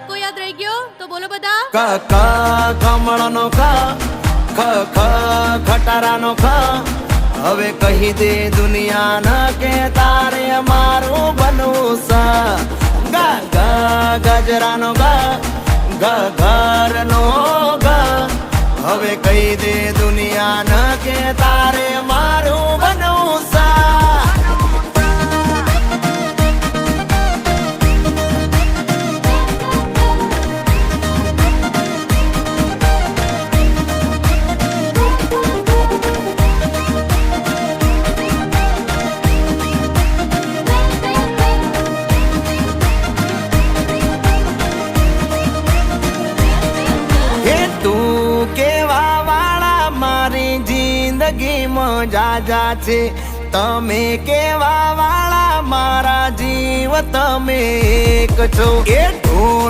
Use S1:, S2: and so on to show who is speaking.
S1: કકો યાદ રહી ગયો તો બોલો બતા
S2: કા કા ખમળનો કા ખ ખ ઘટારનો કા હવે કહી દે દુનિયા ના કે તારે અમારો બનુ સા ગંગા ગજરાનો બા ગઘરનો બા હવે કહી દે દુનિયા ના કે તારે જિંદગી મજા જા છે તમે કેવા વાળા મારા જીવ તમે એક છો એ